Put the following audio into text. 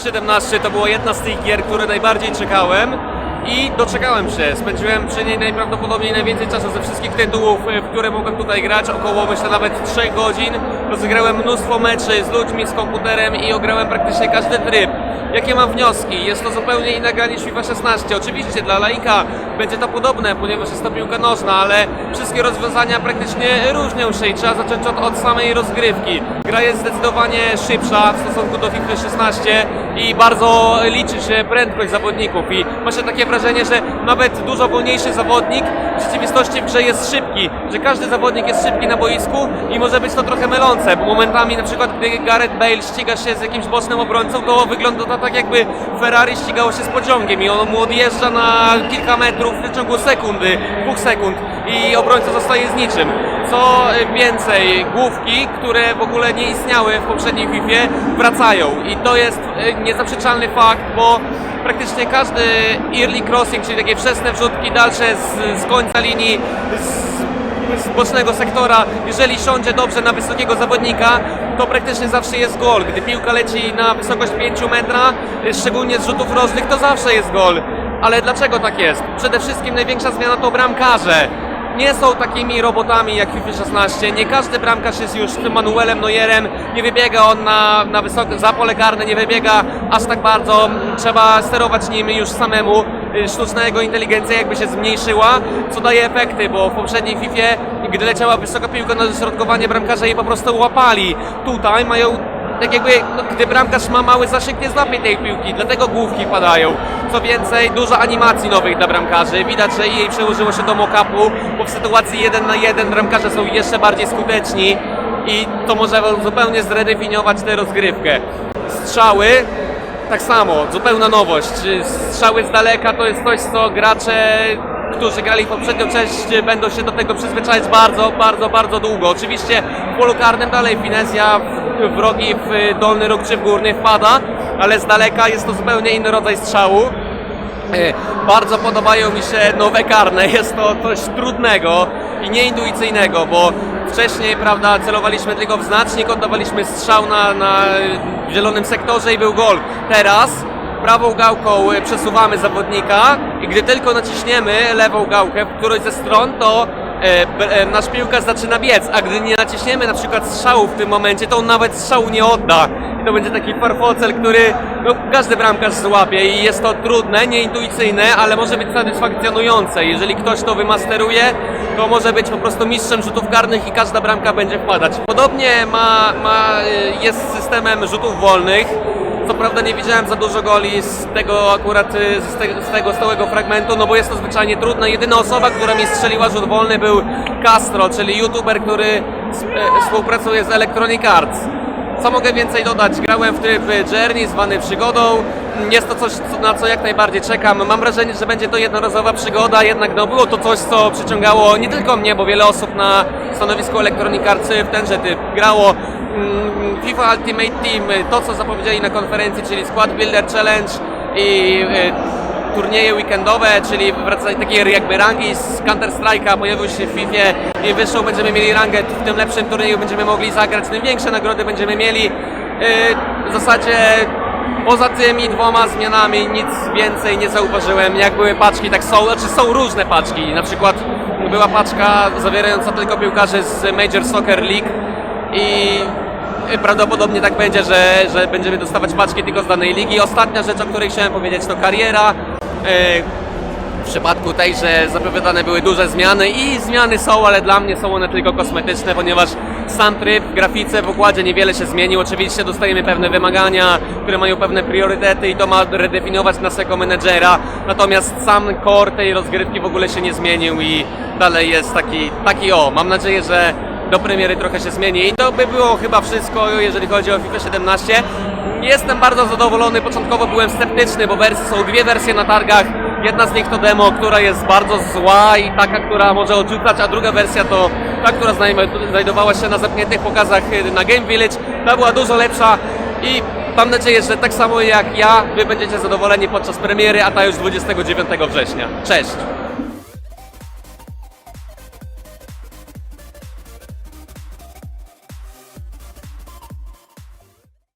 17 to była jedna z tych gier, które najbardziej czekałem i doczekałem się. Spędziłem przy niej najprawdopodobniej najwięcej czasu ze wszystkich tytułów, w które mogłem tutaj grać, około myślę nawet 3 godzin. Rozegrałem mnóstwo meczy z ludźmi, z komputerem i ograłem praktycznie każdy tryb. Jakie mam wnioski? Jest to zupełnie inna gra niż FIFA 16. Oczywiście dla laika będzie to podobne, ponieważ jest to piłka nożna, ale wszystkie rozwiązania praktycznie różnią się i trzeba zacząć od, od samej rozgrywki. Gra jest zdecydowanie szybsza w stosunku do FIFA 16 i bardzo liczy się prędkość zawodników i ma się takie wrażenie, że nawet dużo wolniejszy zawodnik w rzeczywistości w grze jest szybki, że każdy zawodnik jest szybki na boisku i może być to trochę mylące, bo momentami na przykład gdy Gareth Bale ściga się z jakimś bocznym obrońcą, to wygląda to tak jakby Ferrari ścigało się z pociągiem i on mu odjeżdża na kilka metrów w ciągu sekundy, dwóch sekund i obrońca zostaje z niczym. Co więcej, główki, które w ogóle nie istniały w poprzedniej FIFA wracają i to jest e, niezaprzeczalny fakt, bo praktycznie każdy early crossing, czyli takie wczesne wrzutki dalsze z, z końca linii, z, z bocznego sektora, jeżeli siądzie dobrze na wysokiego zawodnika, to praktycznie zawsze jest gol. Gdy piłka leci na wysokość 5 metra, szczególnie z rzutów rożnych, to zawsze jest gol. Ale dlaczego tak jest? Przede wszystkim największa zmiana to bramkarze nie są takimi robotami jak FIFA 16. Nie każdy bramkarz jest już tym Manuelem Neuerem. Nie wybiega on na, na wysokie, za pole karne, nie wybiega aż tak bardzo. Trzeba sterować nim już samemu. Y, Sztuczna jego inteligencja jakby się zmniejszyła, co daje efekty, bo w poprzedniej FIFA, gdy leciała wysoka piłka na dośrodkowanie, bramkarze jej po prostu łapali. Tutaj mają tak jakby, no, gdy bramkarz ma mały zasięg, nie złapie tej piłki, dlatego główki padają. Co więcej, dużo animacji nowych dla bramkarzy. Widać, że jej przełożyło się do mock-upu, bo w sytuacji 1 na 1 bramkarze są jeszcze bardziej skuteczni i to może zupełnie zredefiniować tę rozgrywkę. Strzały, tak samo, zupełna nowość. Strzały z daleka to jest coś, co gracze którzy grali poprzednią część będą się do tego przyzwyczajać bardzo, bardzo, bardzo długo. Oczywiście w polu karnym dalej finezja wrogi w dolny róg czy w górny wpada, ale z daleka jest to zupełnie inny rodzaj strzału. E, Bardzo podobają mi się nowe karne. Jest to coś trudnego i nieintuicyjnego, bo wcześniej, prawda, celowaliśmy tylko w znacznik, oddawaliśmy strzał na, na zielonym sektorze i był gol. Teraz prawą gałką e, przesuwamy zawodnika i gdy tylko naciśniemy lewą gałkę w którejś ze stron, to e, e, nasz piłkarz zaczyna biec, a gdy nie naciśniemy na przykład strzału w tym momencie, to on nawet strzału nie odda. I to będzie taki farfocel, który no, każdy bramkarz złapie i jest to trudne, nieintuicyjne, ale może być satysfakcjonujące. Jeżeli ktoś to wymasteruje, to może być po prostu mistrzem rzutów karnych i każda bramka będzie wpadać. Podobnie ma, ma, y, jest systemem rzutów wolnych. Co prawda nie widziałem za dużo goli z tego akurat y, z tego, z tego stałego fragmentu, no bo jest to zwyczajnie trudne. Jedyna osoba, która mi strzeliła rzut wolny był Castro, czyli youtuber, który e, współpracuje z Electronic Arts. Co mogę więcej dodać? Grałem w tryb Journey zwany przygodą. Jest to coś, co- na co jak najbardziej czekam. Mam wrażenie, że będzie to jednorazowa przygoda, jednak no, było to coś, co przyciągało nie tylko mnie, bo wiele osób na stanowisku Electronic w tenże typ grało. Mm, FIFA Ultimate Team, to co zapowiedzieli na konferencji, czyli Squad Builder Challenge i y, turnieje weekendowe, czyli wracanie takie jakby rangi z Counter Strike'a pojawiły się w FIFA. Im wyższą będziemy mieli rangę, w tym lepszym turnieju będziemy mogli zagrać, tym większe nagrody będziemy mieli. Yy, W zasadzie poza tymi dwoma zmianami nic więcej nie zauważyłem. Jak były paczki, tak są, znaczy są różne paczki. Na przykład była paczka zawierająca tylko piłkarzy z Major Soccer League i Prawdopodobnie tak będzie, że, że będziemy dostawać paczki tylko z danej ligi. Ostatnia rzecz, o której chciałem powiedzieć, to kariera. W przypadku tejże zapowiadane były duże zmiany i zmiany są, ale dla mnie są one tylko kosmetyczne, ponieważ sam tryb w grafice, w układzie niewiele się zmienił. Oczywiście dostajemy pewne wymagania, które mają pewne priorytety i to ma redefiniować nas jako menedżera. Natomiast sam core tej rozgrywki w ogóle się nie zmienił i dalej jest taki, taki o. Mam nadzieję, że do premiery trochę się zmieni. I to by było chyba wszystko, jeżeli chodzi o FIFA 17. Jestem bardzo zadowolony. Początkowo byłem sceptyczny, bo wersje są dwie wersje na targach. Jedna z nich to demo, która jest bardzo zła i taka, która może odrzucać, a druga wersja to ta, która znajdowała się na zamkniętych pokazach y, na Game Village. Ta była dużo lepsza i mam nadzieję, że tak samo jak ja, wy będziecie zadowoleni podczas premiery, a ta już 29 września. Cześć!